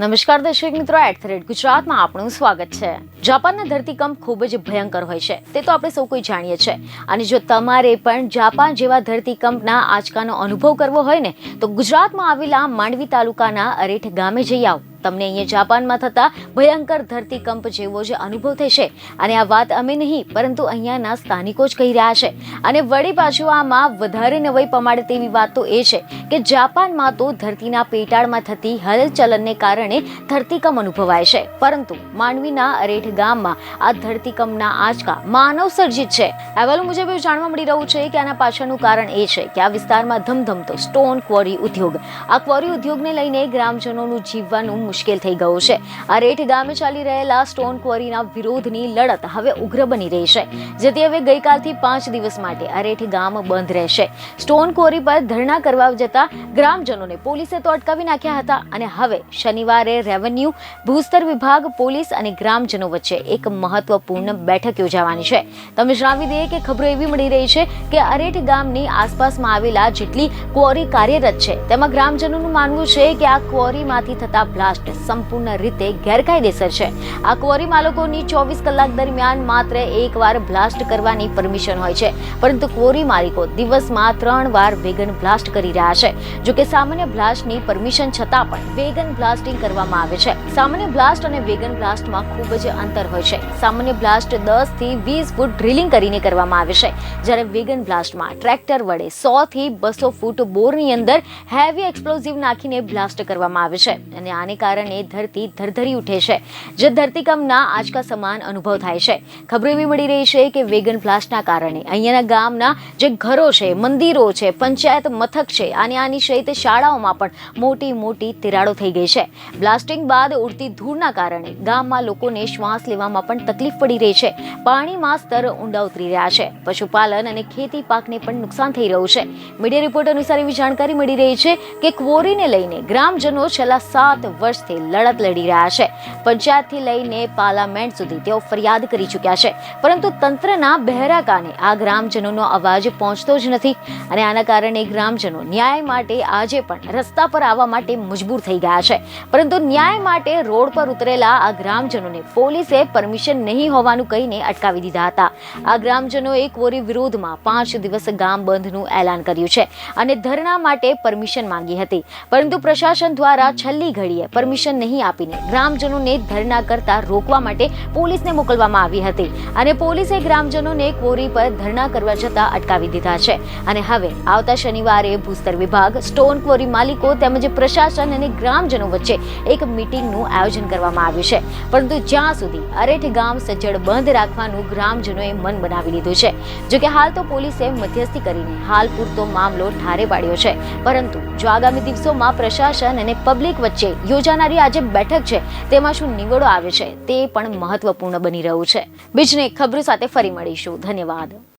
નમસ્કાર દર્શક મિત્રો એટ રેટ ગુજરાતમાં આપણું સ્વાગત છે. જાપાનના ધરતીકંપ ખૂબ જ ભયંકર હોય છે, તે તો આપણે સૌ કોઈ જાણીએ છીએ. અને જો તમારે પણ જાપાન જેવા ધરતીકંપના આંચકાનો અનુભવ કરવો હોય ને, તો ગુજરાતમાં આવેલા માંડવી તાલુકાના અરેઠ ગામે જઈ આવો. તમને અહીંયા જાપાનમાં થતા ભયંકર ધરતીકંપ જેવો જ અનુભવ થશે. અને આ વાત અમે નહીં, પરંતુ અહીંયાના સ્થાનિકો જ કહી રહ્યા છે. અને વળી પાછું આમાં વધારે નવાઈ પમાડે તેવી વાત તો એ છે કે જાપાનમાં તો ધરતીના પેટાળમાં થતી હલચલનને કારણે ધરતીકંપ અનુભવાય છે. પરંતુ માંડવીના અરેઠ ગામમાં આ ધરતીકંપના આંચકા માનવ સર્જિત છે. અહેવાલો મુજબ એવું જાણવા મળી રહ્યું છે કે આના પાછળનું કારણ એ છે કે આ વિસ્તારમાં ધમધમતો સ્ટોન ક્વોરી ઉદ્યોગ. આ ક્વોરી ઉદ્યોગને લઈને ગ્રામજનોનું જીવવાનું મુશ્કેલ થઈ ગયું છે. આ ગામે ચાલી રહેલા સ્ટોન ક્વોરીના વિરોધની લડત હવે ઉગ્ર બની રહી છે. જેથી હવે ગઈકાલથી પાંચ દિવસ માટે આ ગામ બંધ રહેશે. સ્ટોન ક્વોરી પર ધરણા કરવા જતા ગ્રામજનોને પોલીસે તો અટકાવી નાખ્યા હતા અને હવે શનિવારે રેવન્યુ, ભૂસ્તર વિભાગ, પોલીસ અને ગ્રામજનો વચ્ચે એક મહત્વપૂર્ણ બેઠક યોજાવાની છે. તમે જણાવી દઈએ કે ખબરો એવી મળી રહી છે કે અરેઠ ગામની આસપાસમાં આવેલા જેટલી ક્વોરી કાર્યરત છે, તેમાં ગ્રામજનોનું માનવું છે કે આ ક્વોરીમાંથી થતા બ્લાસ્ટ સંપૂર્ણ રીતે ગેરકાયદેસર છે. આ કોરી માલિકોની ચોવીસ કલાક દરમિયાન માત્ર એકવાર બ્લાસ્ટ કરવાની પરમિશન હોય છે. પરંતુ ક્વોરી માલિકો દિવસમાં ત્રણ વાર વેગન બ્લાસ્ટ કરી રહ્યા છે. જો કે સામાન્ય બ્લાસ્ટની પરમિશન છતાં પણ વેગન બ્લાસ્ટિંગ કરવામાં આવે છે. સામાન્ય બ્લાસ્ટ અને વેગન બ્લાસ્ટમાં ખૂબ જ અંતર હોય છે. સામાન્ય બ્લાસ્ટ દસથી વીસ ફૂટ ડ્રિલિંગ કરીને કરવામાં આવે છે. જ્યારે વેગન બ્લાસ્ટમાં ટ્રેક્ટર વડે સો થી બસો ફૂટ બોરની અંદર હેવી એક્સપ્લોઝિવ નાખીને બ્લાસ્ટ કરવામાં આવે છે. અને આને કારણે ધરતી ધરધરી ઉઠે છે. જે ધરતીકંપના આંચકા સમાન અનુભવ થાય છે. ખબરો એવી મળી રહી છે કે વેગન બ્લાસ્ટના કારણે અહીંયાના ગામના જે ઘરો છે, મંદિરો છે, પંચાયત મથક છે અને આની સહિત શાળાઓમાં પણ મોટી મોટી તિરાડો થઈ ગઈ છે. બ્લાસ્ટિંગ બાદ ઉડતી ધૂળના કારણે ગામમાં લોકોને શ્વાસ લેવામાં પણ તકલીફ પડી રહી છે. પાણીમાં સ્તર ઊંડા ઉતરી રહ્યા છે. પશુપાલન અને ખેતી પાકને પણ નુકસાન થઈ રહ્યું છે. મીડિયા રિપોર્ટ અનુસાર એવી જાણકારી મળી રહી છે કે ક્વોરીને લઈને ગ્રામજનો છેલ્લા સાત વર્ષથી લડત લડી રહ્યા છે. પંચાયતથી લઈને પાર્લામેન્ટ સુધી તેઓ ફરિયાદ કરી ચૂક્યા છે. પરંતુ તંત્રના બહેરા કાને આ ગ્રામજનોનો અવાજ પહોંચતો જ નથી અને આના કારણે ગ્રામજનો ન્યાય માટે આજે પણ રસ્તા પર આવવા માટે મજબૂર થઈ ગયા છે. પરંતુ ન્યાય માટે રોડ પર ઉતરેલા આ ગ્રામજનોને પોલીસે પરમિશન નહીં હોવાનું કહીને અટકાવી દીધા હતા. આ ગ્રામજનોએ કોરી વિરોધમાં પાંચ દિવસ ગામ બંધનું એલાન કર્યું છે અને ધરણા માટે પરમિશન માંગી હતી. પરંતુ પ્રશાસન દ્વારા છેલ્લી ઘડીએ પરમિશન નહીં આપીને ગ્રામજનોને ધરણા કરતા રોકવા માટે પોલીસને મોકલવામાં આવી હતી. અને પોલીસે ગ્રામજનોને ક્વોરી પર ધરણા કરવા જતા અટકાવી દીધા છે. અને હવે આવતા શનિવારે ભૂસ્તર વિભાગ, સ્ટોન ક્વોરી માલિકો તેમજ પ્રશાસન અને ગ્રામજનો વચ્ચે એક મીટિંગનું આયોજન કરવામાં આવ્યું છે. પરંતુ જ્યાં સુધી અરેઠ ગામ સજ્જડ બંધ રાખવાનું ગ્રામજનોએ મન બનાવી લીધું છે. જોકે હાલ તો પોલીસે મધ્યસ્થી કરીને હાલ પૂરતો મામલો ઠારે પાડ્યો છે. પરંતુ જો આગામી દિવસોમાં પ્રશાસન અને પબ્લિક વચ્ચે યોજાનારી આજે બેઠક છે. તેમાં શું નિવડો આવે છે તે પણ મહત્વપૂર્ણ બની રહ્યું છે. બીજને ખબરો સાથે ફરી મળીશું. ધન્યવાદ.